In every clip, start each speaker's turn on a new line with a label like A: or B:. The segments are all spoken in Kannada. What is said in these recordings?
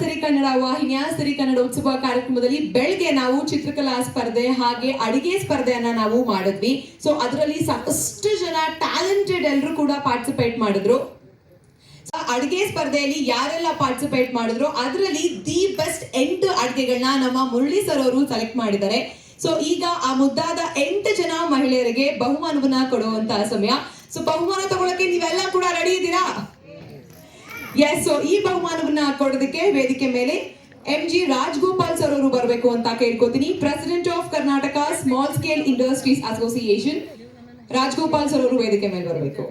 A: ಸಿರಿ ಕನ್ನಡ ವಾಹಿನಿಯ, ಸರಿ ಕನ್ನಡ ಉತ್ಸವ ಕಾರ್ಯಕ್ರಮದಲ್ಲಿ ಬೆಳಗ್ಗೆ ನಾವು ಚಿತ್ರಕಲಾ ಸ್ಪರ್ಧೆ ಹಾಗೆ ಅಡಿಗೆ ಸ್ಪರ್ಧೆಯನ್ನ ನಾವು ಮಾಡಿದ್ವಿ. ಸೊ ಅದರಲ್ಲಿ ಸಾಕಷ್ಟು ಜನ ಟ್ಯಾಲೆಂಟೆಡ್ ಎಲ್ಲರೂ ಕೂಡ ಪಾರ್ಟಿಸಿಪೇಟ್ ಮಾಡಿದ್ರು. ಅಡಿಗೆ ಸ್ಪರ್ಧೆಯಲ್ಲಿ ಯಾರೆಲ್ಲ ಪಾರ್ಟಿಸಿಪೇಟ್ ಮಾಡಿದ್ರು, ಅದರಲ್ಲಿ ದಿ ಬೆಸ್ಟ್ ಎಂಟು ಅಡಿಗೆಗಳನ್ನ ನಮ್ಮ ಮುರಳಿ ಸರ್ ಅವರು ಸೆಲೆಕ್ಟ್ ಮಾಡಿದ್ದಾರೆ. ಸೊ ಈಗ ಆ ಮುದ್ದಾದ ಎಂಟು ಜನ ಮಹಿಳೆಯರಿಗೆ ಬಹುಮಾನವನ್ನ ಕೊಡುವಂತಹ ಸಮಯ. ಸೊ ಬಹುಮಾನ ತಗೊಳಕ್ಕೆ ನೀವೆಲ್ಲ ಕೂಡ ರೆಡಿ ಇದ್ದೀರಾ? ಎಸ್ ಸೊ ಈ ಬಹುಮಾನವನ್ನ ಕೊಡೋದಕ್ಕೆ ವೇದಿಕೆ ಮೇಲೆ ಎಂ ಜಿ ರಾಜ್ಗೋಪಾಲ್ ಸರ್ ಅವರು ಬರಬೇಕು ಅಂತ ಕೇಳ್ಕೊತೀನಿ. President of Karnataka small scale industries association Rajagopal sir ಅವರು ವೇದಿಕೆ ಮೇಲೆ ಬರಬೇಕು.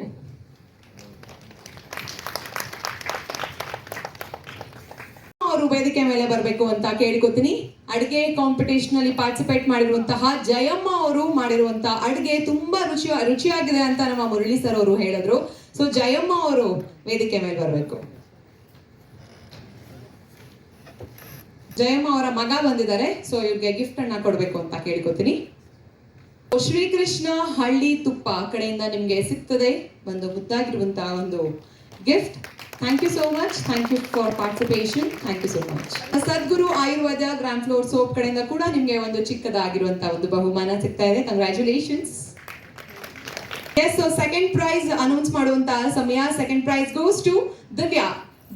A: ಅವರು ವೇದಿಕೆ ಮೇಲೆ ಬರಬೇಕು ಅಂತ ಕೇಳ್ಕೊತೀನಿ. ಅಡಿಗೆ ಕಾಂಪಿಟೇಷನ್ ಅಲ್ಲಿ ಪಾರ್ಟಿಸಿಪೇಟ್ ಮಾಡಿರುವಂತಹ ಜಯಮ್ಮ ಅವರು ಮಾಡಿರುವಂತಹ ಅಡಿಗೆ ತುಂಬಾ ರುಚಿ, ರುಚಿಯಾಗಿದೆ ಅಂತ ನಮ್ಮ ಮುರಳಿ ಸರ್ ಅವರು ಹೇಳಿದ್ರು. ಸೊ ಜಯಮ್ಮ ಅವರು ವೇದಿಕೆ ಮೇಲೆ ಬರಬೇಕು. ಜಯಮ್ಮ ಅವರ ಮಗ ಬಂದಿದ್ದಾರೆ. ಸೊ ಇವ್ರಿಗೆ ಗಿಫ್ಟ್ ಅನ್ನ ಕೊಡಬೇಕು ಅಂತ ಕೇಳ್ಕೊತೀನಿ. ಶ್ರೀಕೃಷ್ಣ ಹಳ್ಳಿ ತುಪ್ಪ ಕಡೆಯಿಂದ ನಿಮ್ಗೆ ಸಿಗ್ತದೆ. ಒಂದು ಮುದ್ದಾಗಿರುವಂತಹ ಒಂದು gift thank you so much thank you for participation thank you so much Sadguru Ayurveda grand floor soap ಕಡೆಯಿಂದ ಕೂಡ ನಿಮ್ಗೆ ಒಂದು ಚಿಕ್ಕದಾಗಿರುವಂತಹ ಒಂದು ಬಹುಮಾನ ಸಿಗ್ತಾ ಇದೆ. Congratulations S second prize announce ಮಾಡುವಂತಹ ಸಮಯ second prize goes to Divya.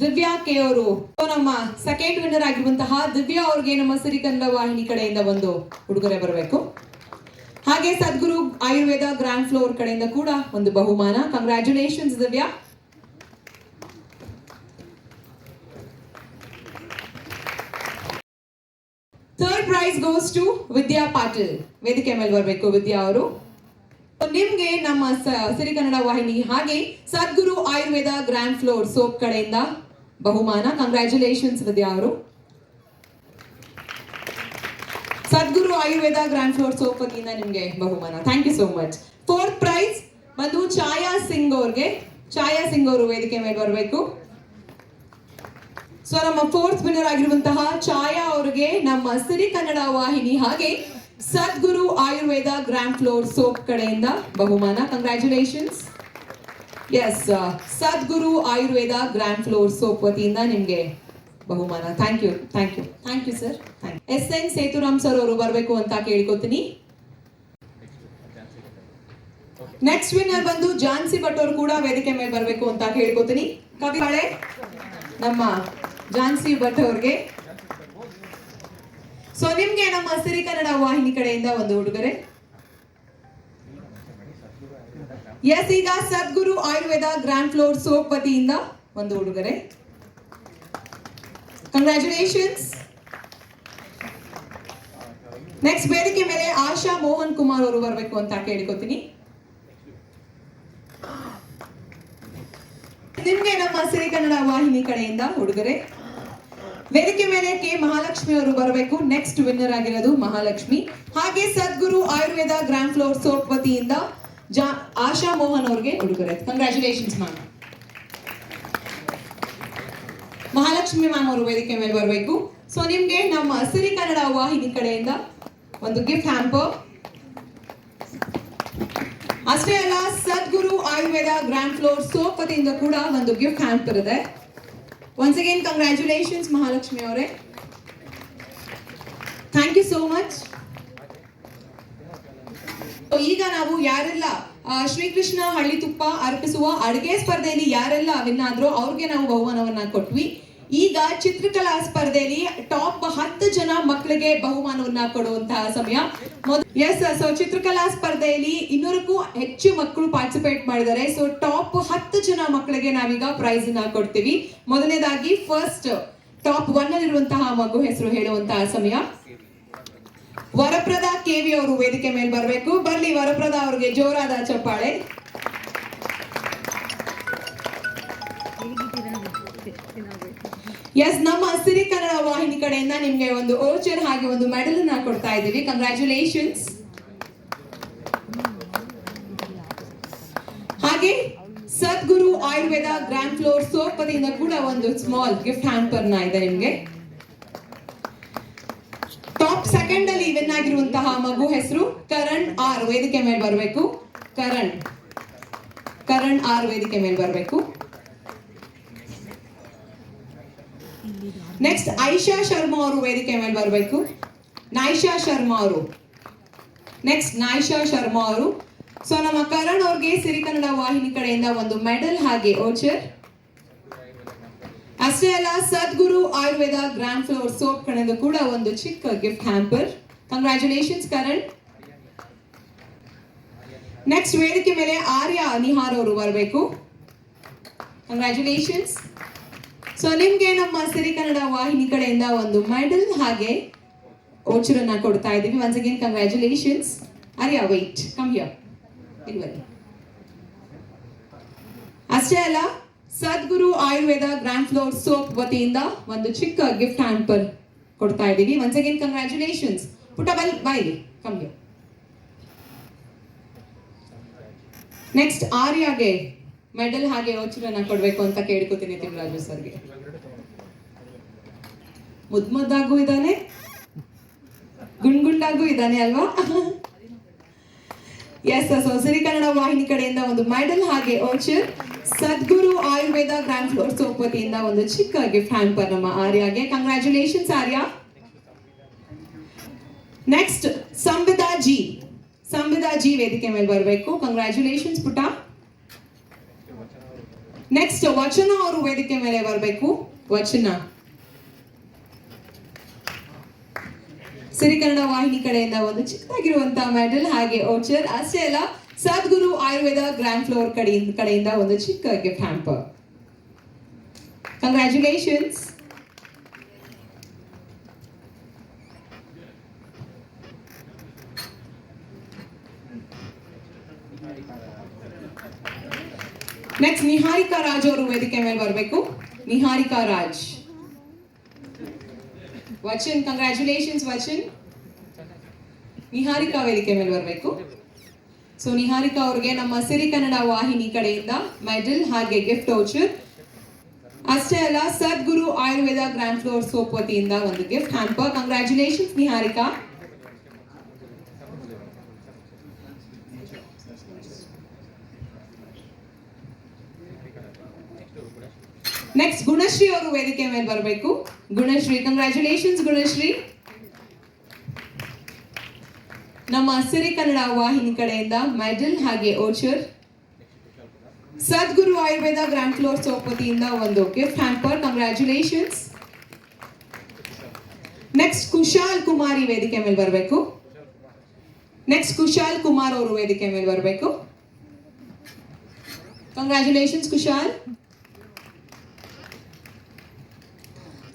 A: Divya K ಅವರು ನಮ್ಮ ಸೆಕೆಂಡ್ ವಿನ್ನರ್ ಆಗಿರುವಂತಹ ದಿವ್ಯಾ ಅವ್ರಿಗೆ ನಮ್ಮ ಸಿರಿ ಕನ್ನಡ ವಾಹಿನಿ ಕಡೆಯಿಂದ ಒಂದು ಉಡುಗೊರೆ ಬರಬೇಕು. ಹಾಗೆ ಸದ್ಗುರು ಆಯುರ್ವೇದ ಗ್ರ್ಯಾಂಡ್ ಫ್ಲೋರ್ ಕಡೆಯಿಂದ ಕೂಡ ಒಂದು ಬಹುಮಾನ. Congratulations Divya. Third prize goes to Vidya Patil. ವೇದಿಕೆ ಮೇಲೆ ಬರಬೇಕು ವಿದ್ಯಾ ಅವರು. ನಿಮ್ಗೆ ನಮ್ಮ ಸಿರಿ ಕನ್ನಡ ವಾಹಿನಿ ಹಾಗೆ Sadguru Ayurveda grand floor soap ಕಡೆಯಿಂದ ಬಹುಮಾನ. ಕಂಗ್ರ್ಯಾಚುಲೇಷನ್ಸ್ ವಿದ್ಯಾ ಅವರು. Sadguru Ayurveda grand floor soap ವತಿಯಿಂದ ನಿಮ್ಗೆ ಬಹುಮಾನ. Thank you so much fourth prize ಬಂದು ಛಾಯಾ ಸಿಂಗ್ ಅವ್ರಿಗೆ. ಛಾಯಾ ಸಿಂಗ್ ಅವರು ವೇದಿಕೆ ಮೇಲೆ ಬರಬೇಕು. ಸೊ ನಮ್ಮ ಫೋರ್ತ್ ವಿನ್ನರ್ ಆಗಿರುವಂತಹ ಛಾಯಾ ಅವರಿಗೆ ನಮ್ಮ ಸಿರಿ ಕನ್ನಡ ವಾಹಿನಿ ಹಾಗೆ Sadguru Ayurveda grand floor soap ಕಡೆಯಿಂದ ಬಹುಮಾನ. Congratulations yes Sadguru Ayurveda grand floor soap ವತಿಯಿಂದ ನಿಮ್ಗೆ ಬಹುಮಾನ. Thank you thank you thank you sir S N Sethuram sir ಅವರು ಬರಬೇಕು ಅಂತ ಕೇಳ್ಕೊತೀನಿ. ನೆಕ್ಸ್ಟ್ ವಿನ್ನರ್ ಬಂದು ಜಾನ್ಸಿ ಭಟ್ ಅವರು ಕೂಡ ವೇದಿಕೆ ಮೇಲೆ ಬರಬೇಕು ಅಂತ ಕೇಳ್ಕೊತೀನಿ. ಕವಿ ಹಳೆ ನಮ್ಮ ಜಾನ್ಸಿ ಭಟ್ ಅವ್ರಿಗೆ ಸೊ ನಿಮ್ಗೆ ನಮ್ಮ ಸಿರಿ ಕನ್ನಡ ವಾಹಿನಿ ಕಡೆಯಿಂದ ಒಂದು ಉಡುಗೊರೆ. ಎಸ್ ಈಗ Sadguru Ayurveda grand floor soap ವತಿಯಿಂದ ಒಂದು ಉಡುಗೊರೆ. ಕಂಗ್ರ್ಯಾಚುಲೇಷನ್ಸ್ ನೆಕ್ಸ್ಟ್ ವೇದಿಕೆ ಮೇಲೆ ಆಶಾ ಮೋಹನ್ ಕುಮಾರ್ ಅವರು ಬರಬೇಕು ಅಂತ ಕೇಳಿಕೊತೀನಿ. ನಿಮ್ಗೆ ನಮ್ಮ ಸಿರಿ ಕನ್ನಡ ವಾಹಿನಿ ಕಡೆಯಿಂದ ಉಡುಗೊರೆ. ವೇದಿಕೆ ಮೇಲೆ ಕೆ ಮಹಾಲಕ್ಷ್ಮಿ ಅವರು ಬರಬೇಕು. ನೆಕ್ಸ್ಟ್ ವಿನ್ನರ್ ಆಗಿರೋದು ಮಹಾಲಕ್ಷ್ಮಿ. ಹಾಗೆ Sadguru Ayurveda grand floor soap ವತಿಯಿಂದ ಆಶಾ ಮೋಹನ್ ಅವ್ರಿಗೆ ಉಡುಗೊರೆ. ಕಂಗ್ರ್ಯಾಚುಲೇಷನ್ಸ್ ಮ್ಯಾಮ್ ಮಹಾಲಕ್ಷ್ಮಿ ಮ್ಯಾಮ್ ಅವರು ವೇದಿಕೆ ಮೇಲೆ ಬರಬೇಕು. ಸೊ ನಿಮ್ಗೆ ನಮ್ಮ ಸಿರಿ ಕನ್ನಡ ವಾಹಿನಿ ಕಡೆಯಿಂದ ಒಂದು ಗಿಫ್ಟ್ ಹ್ಯಾಂಪರ್ ಅಷ್ಟೇ ಅಲ್ಲ, Sadguru Ayurveda grand floor soap ವತಿಯಿಂದ ಕೂಡ ಒಂದು ಗಿಫ್ಟ್ ಹ್ಯಾಂಪರ್ ಇದೆ. ಒನ್ಸ್ ಅಗೇನ್ ಕಂಗ್ರ್ಯಾಚುಲೇಷನ್ಸ್ ಮಹಾಲಕ್ಷ್ಮಿ ಅವರೇ ಥ್ಯಾಂಕ್ ಯು ಸೋ ಮಚ್ ಈಗ ನಾವು ಯಾರೆಲ್ಲ ಶ್ರೀಕೃಷ್ಣ ಹಳ್ಳಿ ತುಪ್ಪ ಅರ್ಪಿಸುವ ಅಡುಗೆ ಸ್ಪರ್ಧೆಯಲ್ಲಿ ಯಾರೆಲ್ಲ ವಿನ್ ಆದ್ರೂ ಅವ್ರಿಗೆ ನಾವು ಬಹುಮಾನವನ್ನ ಕೊಟ್ವಿ. ಈಗ ಚಿತ್ರಕಲಾ ಸ್ಪರ್ಧೆಯಲ್ಲಿ ಟಾಪ್ ಹತ್ತು ಜನ ಮಕ್ಕಳಿಗೆ ಬಹುಮಾನವನ್ನ ಕೊಡುವಂತಹ ಸಮಯ. ಎಸ್ ಸೊ ಚಿತ್ರಕಲಾ ಸ್ಪರ್ಧೆಯಲ್ಲಿ ಇನ್ನೂರಕ್ಕೂ ಹೆಚ್ಚು ಮಕ್ಕಳು ಪಾರ್ಟಿಸಿಪೇಟ್ ಮಾಡಿದ್ದಾರೆ. ಸೊ ಟಾಪ್ ಹತ್ತು ಜನ ಮಕ್ಕಳಿಗೆ ನಾವೀಗ ಪ್ರೈಸ್ನ ಕೊಡ್ತೀವಿ. ಮೊದಲನೇದಾಗಿ ಫಸ್ಟ್ ಟಾಪ್ ಒನ್ ಅಲ್ಲಿರುವಂತಹ ಮಗು ಹೆಸರು ಹೇಳುವಂತಹ ಸಮಯ. ವರಪ್ರದಾ ಕೆವಿ ಅವರು ವೇದಿಕೆ ಮೇಲೆ ಬರಬೇಕು. ಬರ್ಲಿ, ವರಪ್ರದಾ ಅವರಿಗೆ ಜೋರಾದ ಚಪ್ಪಾಳೆ. ಎಸ್ ನಮ್ಮ ಸಿರಿ ಕನ್ನಡ ವಾಹಿನಿ ಕಡೆಯಿಂದ ನಿಮಗೆ ಒಂದು ಓಚರ್ ಹಾಗೆ ಒಂದು ಮೆಡಲ್ ಅನ್ನ ಕೊಡ್ತಾ ಇದ್ದೀವಿ. ಕಂಗ್ರ್ಯಾಚುಲೇಷನ್ಸ್ ಹಾಗೆ Sadguru Ayurveda grand floor soap ವತಿಯಿಂದ ಕೂಡ ಒಂದು ಸ್ಮಾಲ್ ಗಿಫ್ಟ್ ಹ್ಯಾಂಪರ್ನ ಇದೆ ನಿಮಗೆ. ಟಾಪ್ ಸೆಕೆಂಡ್ ಅಲ್ಲಿ ವಿನ್ ಆಗಿರುವಂತಹ ಮಗು ಹೆಸರು ಕರಣ್ ಆರ್ ವೇದಿಕೆ ಮೇಲೆ ಬರಬೇಕು. ಕರಣ್. ಕರಣ್ ಆರ್ ವೇದಿಕೆ ಮೇಲೆ ಬರಬೇಕು. ನೆಕ್ಸ್ಟ್ ಐಶಾ ಶರ್ಮಾ ಅವರು ವೇದಿಕೆ ಮೇಲೆ ಬರಬೇಕು. ನೈಶಾ ಶರ್ಮಾ ಅವರು. ನೆಕ್ಸ್ಟ್ ನೈಶಾ ಶರ್ಮಾ ಅವರು. ಸೊ ನಮ್ಮ ಕರಣ್ ಅವ್ರಿಗೆ ಸಿರಿಕನ್ನಡ ವಾಹಿನಿ ಕಡೆಯಿಂದ ಒಂದು ಮೆಡಲ್ ಹಾಗೆ ಓಚರ್ ಅಷ್ಟೇ ಅಲ್ಲ, Sadguru Ayurveda grand floor soap ಕಡೆಯಿಂದ ಕೂಡ ಒಂದು ಚಿಕ್ಕ gift hamper. Congratulations Karan. Next ವೇದಿಕೆ ಮೇಲೆ ಆರ್ಯ ಅನಿಹಾರ್ ಅವರು ಬರಬೇಕು. ಕಂಗ್ರ್ಯಾಚುಲೇಷನ್ಸ್ ಸೊ ನಿಮ್ಗೆ ನಮ್ಮ ಸಿರಿ ಕನ್ನಡ ವಾಹಿನಿ ಕಡೆಯಿಂದ ಒಂದು ಮೆಡಲ್ ಹಾಗೆ ಓಚರನ್ನ ಕೊಡ್ತಾ ಇದ್ದೀವಿ. Once again congratulations Arya wait come here ಅಷ್ಟೇ ಅಲ್ಲ, Sadguru Ayurveda grand floor soap ವತಿಯಿಂದ ಒಂದು ಚಿಕ್ಕ ಗಿಫ್ಟ್ ಹ್ಯಾಂಪರ್ ಕೊಡ್ತಾ ಇದ್ದೀವಿ. ಒನ್ಸ್ ಅಗೇನ್ ಕಂಗ್ರ್ಯಾಚುಲೇಷನ್ಸ್ ಪುಟ ಬಲ್ ಬೈ ಕಮ್ ಹಿಯರ್ ನೆಕ್ಸ್ಟ್ ಆರ್ಯಾಗೆ ಮೆಡಲ್ ಹಾಗೆ ವೋಚರನ್ನ ಕೊಡ್ಬೇಕು ಅಂತ ಕೇಳ್ಕೊತೀನಿ ತಿಮ್ಮರಾಜು ಸರ್ಗೆ. ಮುದ್ ಮುದ್ದಾಗೂ ಇದ್ದಾನೆ. ಗುಂಡ್ಗುಂಡಾಗೂ ಇದ್ದಾನೆ ಅಲ್ವಾ? ಎಸ್ ಎಸ್ ಸಿರಿ ಕನ್ನಡ ವಾಹಿನಿ ಕಡೆಯಿಂದ ಒಂದು ಮೆಡಲ್ ಹಾಗೆ voucher Sadguru Ayurveda grand floor soap ವತಿಯಿಂದ ಒಂದು ಚಿಕ್ಕ ಗಿಫ್ಟ್ ಹ್ಯಾಂಪರ್ ನಮ್ಮ ಆರ್ಯಾಗೆ. ಕಂಗ್ರ್ಯಾಚುಲೇಷನ್ಸ್ ಆರ್ಯ. ನೆಕ್ಸ್ಟ್ ಸಂವಿದಾ ಜಿ ಸಂವಿದಾ ಜಿ ವೇದಿಕೆ ಮೇಲೆ ಬರಬೇಕು. ಕಂಗ್ರ್ಯಾಚುಲೇಷನ್ಸ್ ಪುಟ ನೆಕ್ಸ್ಟ್ ವಚನ ಅವರು ವೇದಿಕೆ ಮೇಲೆ ಬರಬೇಕು. ವಚನ. ಸಿರಿಕನ್ನಡ ವಾಹಿನಿ ಕಡೆಯಿಂದ ಒಂದು ಚಿಕ್ಕದಾಗಿರುವಂತಹ ಮೆಡಲ್ ಹಾಗೆ ಓಚರ್ ಅಷ್ಟೇ ಅಲ್ಲ, ಸದ್ಗುರು ಆಯುರ್ವೇದ ಗ್ರ್ಯಾಂಡ್ ಫ್ಲೋರ್ ಕಡೆಯಿಂದ ಕಡೆಯಿಂದ ಒಂದು ಚಿಕ್ಕ gift hamper congratulations next Niharika Raj ಅವರು ವೇದಿಕೆ ಮೇಲೆ ಬರಬೇಕು. ನಿಹಾರಿಕಾ ರಾಜ್ ವಚನ್ ಕಂಗ್ರ್ಯಾಚುಲೇಷನ್ಸ್ ವಚನ್ ನಿಹಾರಿಕಾ ವೇದಿಕೆ ಮೇಲೆ ಬರಬೇಕು. ಸೊ ನಿಹಾರಿಕಾ ಅವ್ರಿಗೆ ನಮ್ಮ ಸಿರಿ ಕನ್ನಡ ವಾಹಿನಿ ಕಡೆಯಿಂದ ಮೆಡಲ್ ಹಾಗೆ ಗಿಫ್ಟ್ ವೌಚರ್ ಅಷ್ಟೇ ಅಲ್ಲ, Sadguru Ayurveda grand floor soap ವತಿಯಿಂದ ಒಂದು gift hamper congratulations Niharika next Gunashree ಅವರು ವೇದಿಕೆ ಮೇಲೆ ಬರಬೇಕು. ಗುಣಶ್ರೀ ಕಂಗ್ರ್ಯಾಚುಲೇಷನ್ಸ್ ಗುಣಶ್ರೀ ನಮ್ಮ ಸಿರಿ ಕನ್ನಡ ವಾಹಿನಿ ಕಡೆಯಿಂದ ಮೆಡಲ್ ಹಾಗೆ voucher Sadguru Ayurveda grand floor ಸೋಪತಿಯಿಂದ ಒಂದು gift hamper congratulations next Kushal Kumari ವೇದಿಕೆ ಮೇಲೆ ಬರಬೇಕು. ನೆಕ್ಸ್ಟ್ ಕುಶಾಲ್ ಕುಮಾರ್ ಅವರು ವೇದಿಕೆ ಮೇಲೆ ಬರಬೇಕು. ಕಂಗ್ರ್ಯಾಚುಲೇಷನ್ಸ್ ಕುಶಾಲ್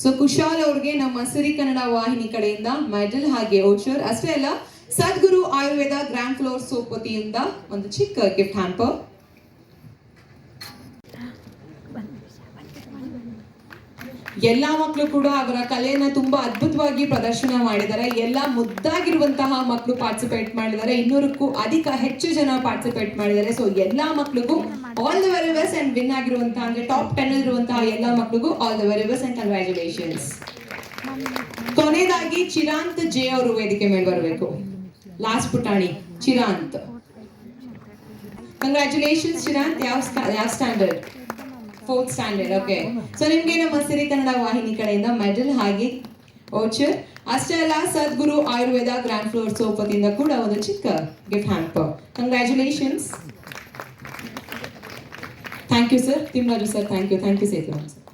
A: ಸೊ ಕುಶಾಲ್ ಅವ್ರಿಗೆ ನಮ್ಮ ಸಿರಿ ಕನ್ನಡ ವಾಹಿನಿ ಕಡೆಯಿಂದ ಮೆಡಲ್ ಹಾಗೆ ಓಚರ್ ಅಷ್ಟೇ ಅಲ್ಲ, Sadguru Ayurveda grand floor soap ವತಿಯಿಂದ ಒಂದು ಚಿಕ್ಕ ಗಿಫ್ಟ್ ಹ್ಯಾಂಪರ್ ಎಲ್ಲಾ ಮಕ್ಕಳು ಕೂಡ ಅವರ ಕಲೆಯನ್ನ ತುಂಬಾ ಅದ್ಭುತವಾಗಿ ಪ್ರದರ್ಶನ ಮಾಡಿದ್ದಾರೆ. ಎಲ್ಲ ಮುದ್ದಾಗಿರುವಂತಹ ಮಕ್ಕಳು ಪಾರ್ಟಿಸಿಪೇಟ್ ಮಾಡಿದ್ದಾರೆ. ಇನ್ನೂರಕ್ಕೂ ಅಧಿಕ ಹೆಚ್ಚು ಜನ ಪಾರ್ಟಿಸಿಪೇಟ್ ಮಾಡಿದ್ದಾರೆ. ಸೊ ಎಲ್ಲಾ ಮಕ್ಕಳಿಗೂ all the very best and win ಆಗಿರುವಂತಹ ಅಂದ್ರೆ ಟಾಪ್ ಟೆನ್ ಇರುವಂತಹ ಎಲ್ಲಾ ಮಕ್ಕಳಿಗೂ all the very best and congratulations ಕೊನೆಯದಾಗಿ ಚಿರಾಂತ್ ಜೆ ಅವರು ವೇದಿಕೆ ಮೇಲೆ ಬರಬೇಕು. ಲಾಸ್ಟ್ ಪುಟಾಣಿ, ಚಿರಾಂತ್. ಕಂಗ್ರ್ಯಾಚುಲೇಷನ್ಸ್ ಚಿರಾಂತ್. ಯಾವ ಯಾವ standard fourth standard okay so ನಿಮ್ಗೆ ನಮ್ಮ ಸಿರಿ ಕನ್ನಡ ವಾಹಿನಿ ಕಡೆಯಿಂದ ಮೆಡಲ್ ಹಾಗೆ ಓಚರ್ ಅಷ್ಟೇ ಅಲ್ಲ, ಸದ್ಗುರು ಆಯುರ್ವೇದ ಗ್ರ್ಯಾಂಡ್ ಫ್ಲೋರ್ ಸೋಫದಿಂದ ಕೂಡ ಒಂದು ಚಿಕ್ಕ gift hamper congratulations thank you sir Thimraju sir thank you thank you Sethu sir